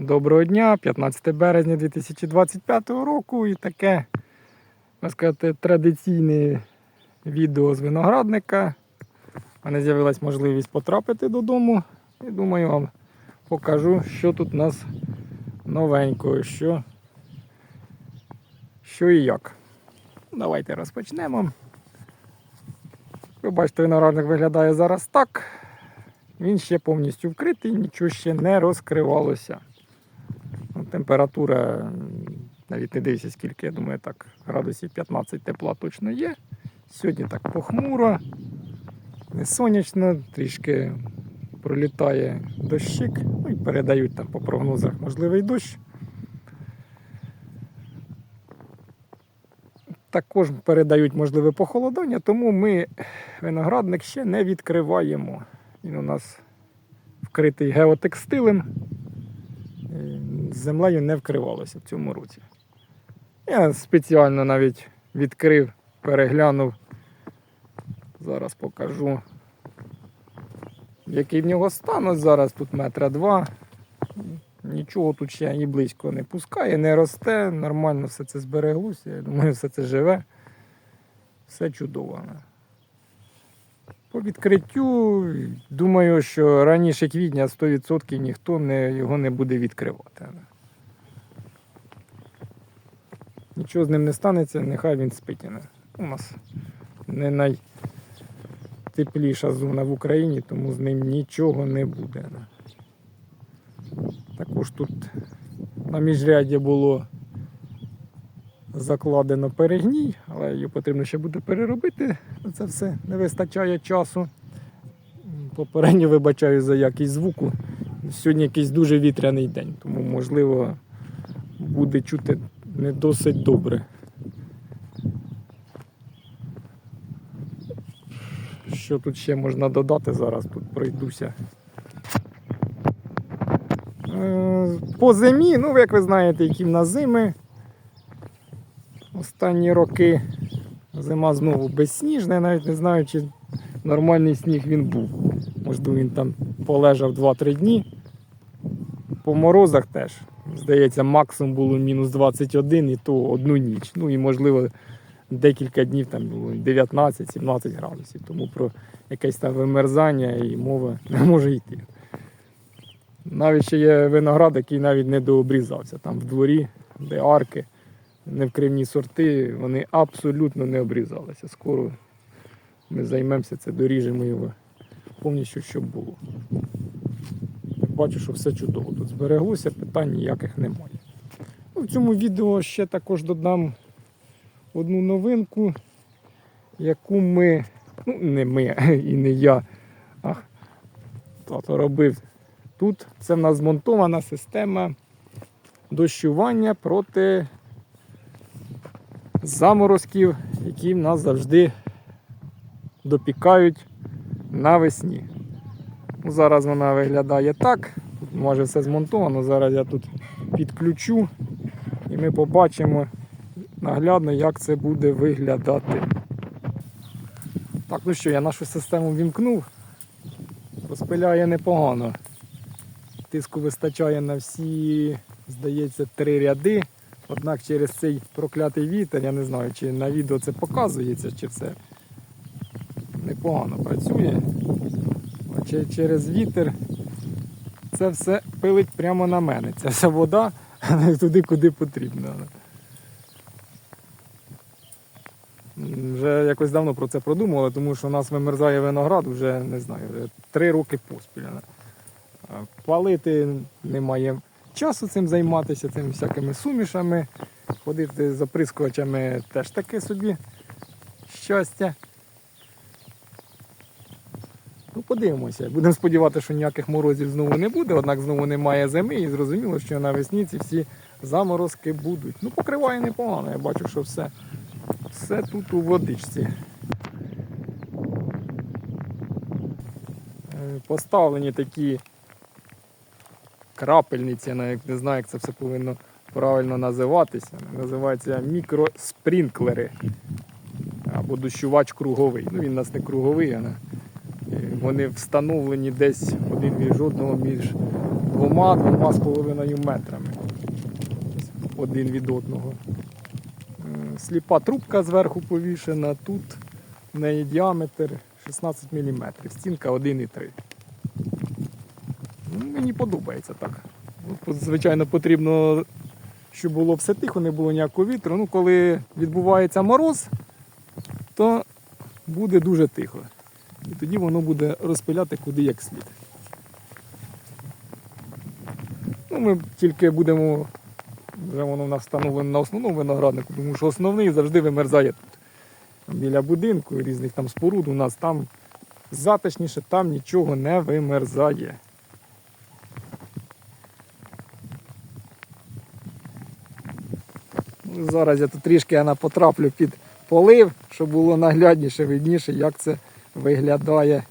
Доброго дня, 15 березня 2025 року і таке, можна сказати, традиційне відео з виноградника. У мене з'явилась можливість потрапити додому і думаю вам покажу, що тут у нас новенького, що, що і як. Давайте розпочнемо. Ви бачите, виноградник виглядає зараз так. Він ще повністю вкритий, нічого ще не розкривалося. Температура, навіть не дивіться, скільки, я думаю, так, градусів 15 тепла точно є. Сьогодні так похмуро, не сонячно, трішки пролітає дощик, ну і передають там по прогнозах можливий дощ. Також передають можливе похолодання, тому ми виноградник ще не відкриваємо. Він у нас вкритий геотекстилем. Е, землею не вкривалося в цьому році. Я спеціально навіть відкрив, переглянув. Зараз покажу, який в нього стан. Ось зараз тут метра два. Нічого тут ще і близько не пускає, не росте, нормально все це збереглося. Я думаю, все це живе. Все чудово. По відкриттю, думаю, що раніше квітня 100% ніхто не, його не буде відкривати. Нічого з ним не станеться, нехай він спить. У нас не найтепліша зона в Україні, тому з ним нічого не буде. Також тут на міжряді було закладено перегній, але її потрібно ще буде переробити. Це все не вистачає часу. Попередньо вибачаю за якість звуку. Сьогодні якийсь дуже вітряний день, тому можливо буде чути не досить добре. Що тут ще можна додати? Зараз тут пройдуся. Е, По зимі, ну як ви знаєте, які в нас зими. Останні роки зима знову безсніжна, я навіть не знаю, чи нормальний сніг він був. Можливо, він там полежав 2-3 дні. По морозах теж. Здається, максимум було мінус 21 і то одну ніч. Ну і можливо декілька днів там було 19-17 градусів. Тому про якесь там вимерзання і мова не може йти. Навіть ще є виноград, який навіть не дообрізався. Там в дворі, де арки, невкривні сорти, вони абсолютно не обрізалися. Скоро ми займемося це, доріжемо його повністю, щоб було. Бачу, що все чудово тут збереглося, питань ніяких немає. Ну, в цьому відео ще також додам одну новинку, яку ми, ну не ми і не я, а тато робив тут. Це в нас змонтована система дощування проти заморозків, які в нас завжди допікають навесні. Ну, Зараз вона виглядає так. Тут може все змонтовано. Зараз я тут підключу і ми побачимо наглядно, як це буде виглядати. Так, ну що, я нашу систему вімкнув. Розпиляє непогано. Тиску вистачає на всі, здається, три ряди. Однак через цей проклятий вітер, я не знаю, чи на відео це показується, чи все непогано працює. Чи- через вітер це все пилить прямо на мене. Ця вся вода туди, куди потрібно. Вже якось давно про це продумували, тому що у нас вимерзає виноград вже не знаю, вже три роки поспіль. Палити немає часу цим займатися, цими всякими сумішами. Ходити за прискувачами теж таке собі щастя. Ну, подивимося. Будемо сподіватися, що ніяких морозів знову не буде, однак знову немає зими і зрозуміло, що навесні ці всі заморозки будуть. Ну, покриває непогано, я бачу, що все, все тут у водичці. Е, Поставлені такі крапельниці, я не знаю, як це все повинно правильно називатися. Називаються мікроспрінклери або дощувач круговий. Ну він у нас не круговий, а Е, вони встановлені десь один між одного між двома, двома з половиною метрами один від одного. Сліпа трубка зверху повішена, тут в неї діаметр 16 мм, стінка 1,3. Ну, Мені подобається так. Ну, Звичайно, потрібно, щоб було все тихо, не було ніякого вітру. Ну, коли відбувається мороз, то буде дуже тихо. І тоді воно буде розпиляти куди як слід. Ну, ми тільки будемо, вже воно в нас встановлено на основному винограднику, тому що основний завжди вимерзає тут. Біля будинку, різних там споруд у нас там затишніше, там нічого не вимерзає. Зараз я тут трішки я потраплю під полив, щоб було наглядніше, видніше, як це виглядає.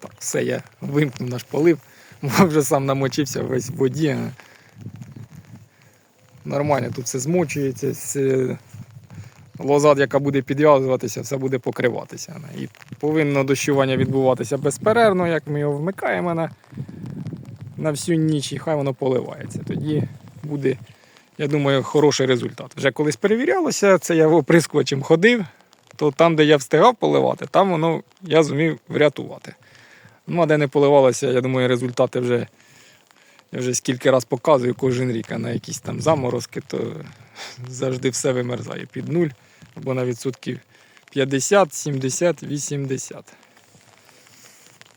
Так, все, я вимкнув наш полив, бо вже сам намочився весь в воді. Нормально тут все змочується. Лоза, яка буде підв'язуватися, все буде покриватися. І повинно дощування відбуватися безперервно, як ми його вмикаємо на, на всю ніч, і хай воно поливається. Тоді буде, я думаю, хороший результат. Вже колись перевірялося, це я оприскувачем ходив, то там, де я встигав поливати, там воно я зумів врятувати. Ну, а де не поливалося, я думаю, результати вже. Я вже скільки раз показую кожен рік, а на якісь там заморозки, то завжди все вимерзає під нуль або на відсотків 50, 70, 80.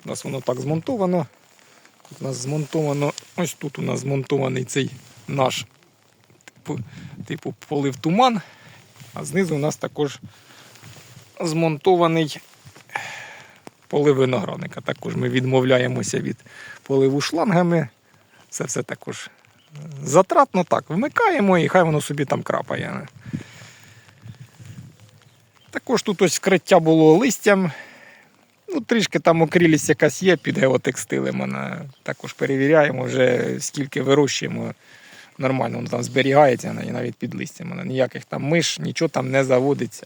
У нас воно так змонтовано. Тут у нас змонтовано, ось тут у нас змонтований цей наш типу, типу полив туман, а знизу у нас також змонтований полив виноградника. Також ми відмовляємося від поливу шлангами. Це все також затратно так. Вмикаємо і хай воно собі там крапає. Також тут ось вкриття було листям. Ну, трішки там окрілість якась є під геотекстилем. Вона також перевіряємо, вже скільки вирощуємо. Нормально воно там зберігається і навіть під листям. Вона ніяких там миш, нічого там не заводиться.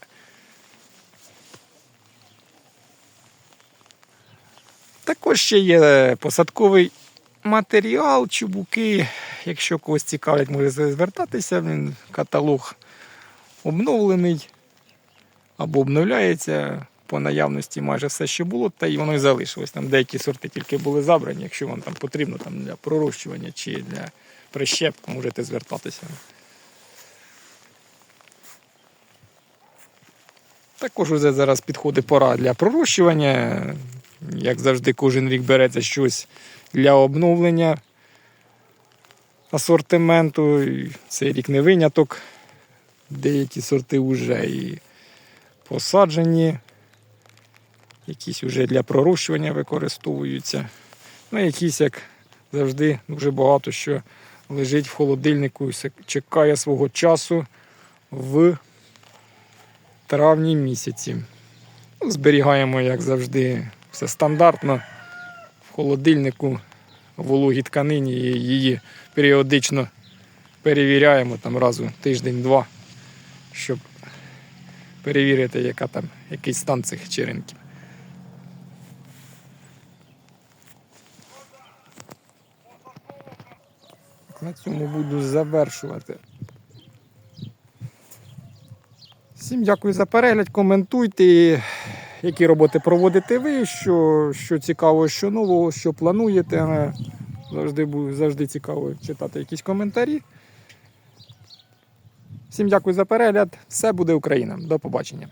Також ще є посадковий матеріал, чубуки. Якщо когось цікавить, може звертатися. Він каталог обновлений або обновляється по наявності майже все, що було, та й воно і залишилось. Там деякі сорти тільки були забрані. Якщо вам там потрібно там, для пророщування чи для прищепки, можете звертатися. Також уже зараз підходить пора для пророщування. Як завжди, кожен рік береться щось для обновлення асортименту. І Цей рік не виняток. Деякі сорти вже і посаджені, якісь вже для пророщування використовуються. Ну, якісь, як завжди, дуже багато що лежить в холодильнику і чекає свого часу в травні місяці. Ну, Зберігаємо, як завжди, все стандартно в холодильнику в вологій тканині її періодично перевіряємо там раз у тиждень-два, щоб перевірити, яка там, який стан цих черенків. На цьому буду завершувати. Всім дякую за перегляд, коментуйте, які роботи проводите ви, що, що цікаво, що нового, що плануєте. Завжди, завжди цікаво читати якісь коментарі. Всім дякую за перегляд. Все буде Україна. До побачення.